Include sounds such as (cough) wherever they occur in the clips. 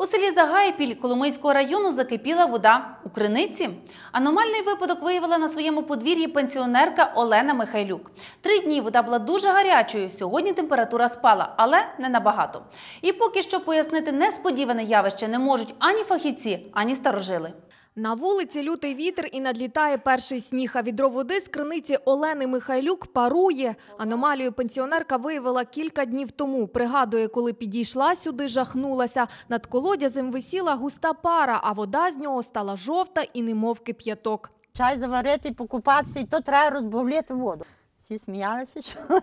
У селі Загайпіль Коломийського району закипіла вода у криниці. Аномальний випадок виявила на своєму подвір'ї пенсіонерка Олена Михайлюк. Три дні вода була дуже гарячою. Сьогодні температура спала, але не набагато. І поки що пояснити несподіване явище не можуть ані фахівці, ані старожили. На вулиці лютий вітер і надлітає перший сніг, а відро води з криниці Олени Михайлюк парує. Аномалію пенсіонерка виявила кілька днів тому. Пригадує, коли підійшла сюди, жахнулася. Над колодязем висіла густа пара, а вода з нього стала жовта і немов кип'яток. Чай заварити, покупатися, і то треба розбавляти воду. Всі сміялися, що (laughs)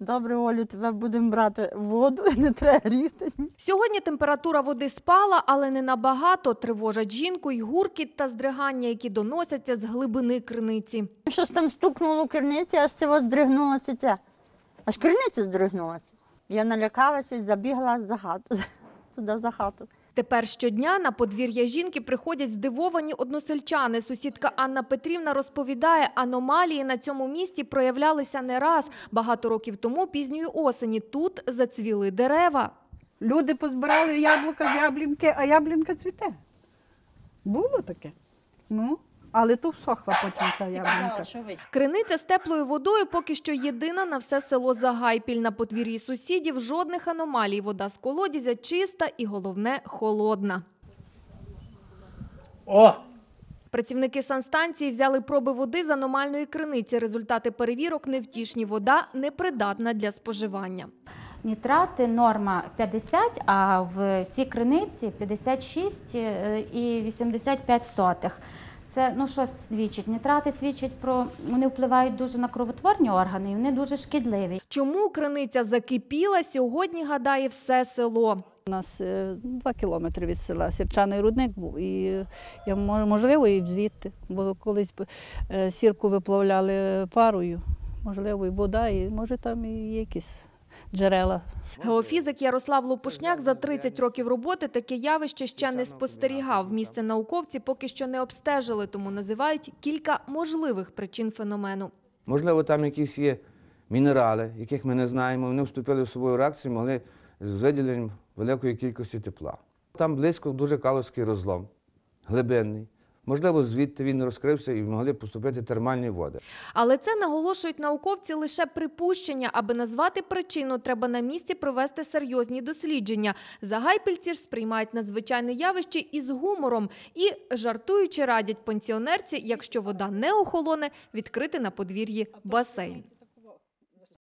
добре, Олю, тебе будемо брати воду, (laughs) не треба гріти. Сьогодні температура води спала, але не набагато. Тривожать жінку й гуркіт та здригання, які доносяться з глибини криниці. Щось там стукнуло у керниці, аж це здригнулося це. Аж керниця здригнулася. Я налякалася і забігла за хату, (laughs) туди за хату. Тепер щодня на подвір'я жінки приходять здивовані односельчани. Сусідка Анна Петрівна розповідає, аномалії на цьому місці проявлялися не раз. Багато років тому, пізньої осені, тут зацвіли дерева. Люди позбирали яблука з яблінки, а яблінка цвіте. Було таке. Ну, але то всохла потім ця яблінка. Криниця з теплою водою поки що єдина на все село Загайпіль. На подвір'ї сусідів жодних аномалій. Вода з колодязя чиста і, головне, холодна. О! Працівники санстанції взяли проби води з аномальної криниці. Результати перевірок невтішні. Вода непридатна для споживання. Нітрати норма 50, а в цій криниці 56 е, і 85 сотих. Це ну що свідчить? Нітрати свідчать про вони впливають дуже на кровотворні органи, і вони дуже шкідливі. Чому криниця закипіла, сьогодні гадає все село. У нас е, два кілометри від села сірчаний рудник був. І я можливо і звідти, бо колись е, сірку виплавляли парою, можливо, і вода, і може там і якісь джерела. Геофізик Ярослав Лопушняк за 30 років роботи таке явище ще не спостерігав. Місце науковці поки що не обстежили, тому називають кілька можливих причин феномену. Можливо, там якісь є мінерали, яких ми не знаємо. Вони вступили в собою реакцію, могли з виділенням великої кількості тепла. Там близько дуже каловський розлом, глибинний. Можливо, звідти він розкрився і могли поступити термальні води. Але це наголошують науковці лише припущення. Аби назвати причину, треба на місці провести серйозні дослідження. Загайпільці ж сприймають надзвичайне явище із гумором і, жартуючи, радять пенсіонерці, якщо вода не охолоне, відкрити на подвір'ї басейн.